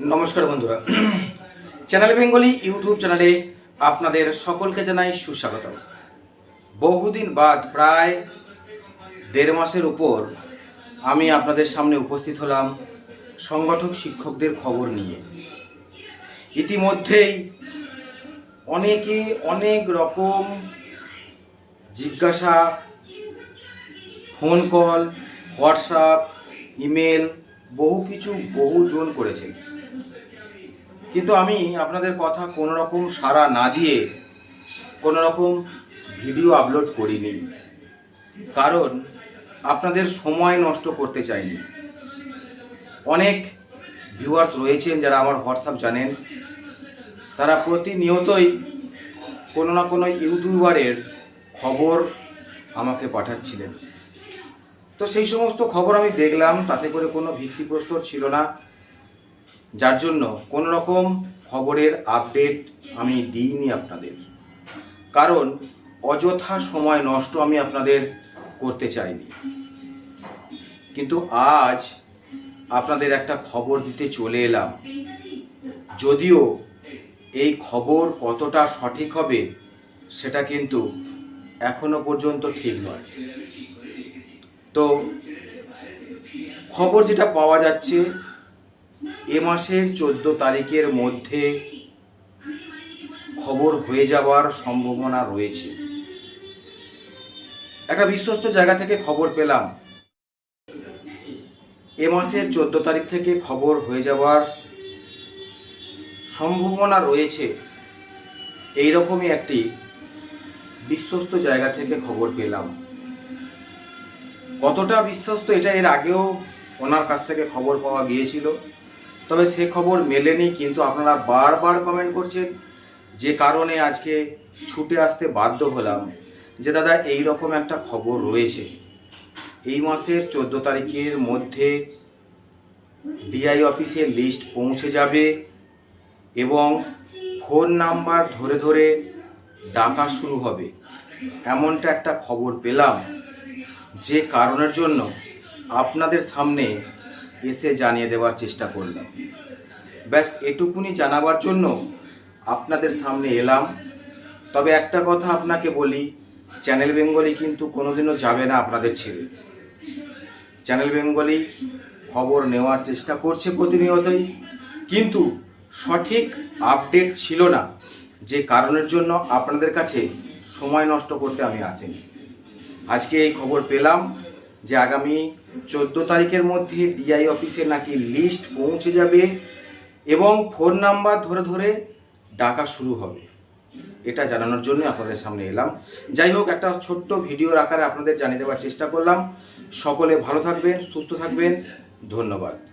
নমস্কার বন্ধুরা। Channel Bengali YouTube চ্যানেলে আপনাদের সকলকে জানাই সুস্বাগত বহুদিন বাদ, প্রায় দেড় মাসের উপর আমি আপনাদের সামনে উপস্থিত হলাম সংগঠক শিক্ষকদের খবর নিয়ে। ইতিমধ্যেই অনেকে অনেক রকম জিজ্ঞাসা ফোন কল হোয়াটসঅ্যাপ ইমেল বহু কিছু বহুজন করেছে কিন্তু আমি আপনাদের কথা কোনো রকম সাড়া না দিয়ে কোনো রকম ভিডিও আপলোড করিনি। কারণ আপনাদের সময় নষ্ট করতে চাইনি। অনেক ভিউয়ার্স রয়েছেন যারা আমার হোয়াটসঅ্যাপ জানেন তারা প্রতিনিয়তই কোনো না কোনো ইউটিউবারের খবর আমাকে পাঠাচ্ছিলেন। তো সেই সমস্ত খবর আমি দেখলাম, তাতে করে কোনো ভিত্তিপ্রস্তর ছিল না। যার জন্য কোনো রকম খবরের আপডেট আমি দিইনি আপনাদের। কারণ অযথা সময় নষ্ট আমি আপনাদের করতে চাইনি। কিন্তু আজ আপনাদের একটা খবর দিতে চলে এলাম। যদিও এই খবর কতটা সঠিক হবে সেটা কিন্তু এখনও পর্যন্ত ঠিক নয়। তো খবর যেটা পাওয়া যাচ্ছে এ মাসের চোদ্দ তারিখের মধ্যে খবর হয়ে যাওয়ার সম্ভাবনা রয়েছে। একটা বিশ্বস্ত জায়গা থেকে খবর পেলাম। এ মাসের চোদ্দ তারিখ থেকে খবর হয়ে যাওয়ার সম্ভাবনা রয়েছে। এই রকমই একটি বিশ্বস্ত জায়গা থেকে খবর পেলাম। কতটা বিশ্বস্ত এটা এর আগেও ওনার কাছ থেকে খবর পাওয়া গিয়েছিল। তবে সে খবর মেলেনি, কিন্তু আপনারা বারবার কমেন্ট করছেন যে কারণে আজকে ছুটে আসতে বাধ্য হলাম যে দাদা এই রকম একটা খবর রয়েছে। এই মাসের চোদ্দ তারিখের মধ্যে ডিআই অফিসের লিস্ট পৌঁছে যাবে এবং ফোন নাম্বার ধরে ধরে ডাকা শুরু হবে। এমনটা একটা খবর পেলাম যে কারণের জন্য আপনাদের সামনে এসে জানিয়ে দেওয়ার চেষ্টা করলাম। ব্যাস, এটুকুনি জানাবার জন্য আপনাদের সামনে এলাম। তবে একটা কথা আপনাকে বলি, চ্যানেল বেঙ্গলি কিন্তু কোনোদিনও যাবে না আপনাদের ছেড়ে। চ্যানেল বেঙ্গলি খবর নেওয়ার চেষ্টা করছে প্রতিনিয়তই, কিন্তু সঠিক আপডেট ছিল না। যে কারণের জন্য আপনাদের কাছে সময় নষ্ট করতে আমি আসিনি। আজকে এই খবর পেলাম। যে আগামী চোদ্দ তারিখের মধ্যে ডিআই অফিসে নাকি লিস্ট পৌঁছে যাবে এবং ফোন নাম্বার ধরে ধরে ডাকা শুরু হবে। এটা জানানোর জন্য আপনাদের সামনে এলাম। যাই হোক, একটা ছোট্ট ভিডিওর আকারে আপনাদের জানিয়ে দেওয়ার চেষ্টা করলাম। সকলে ভালো থাকবেন, সুস্থ থাকবেন। ধন্যবাদ।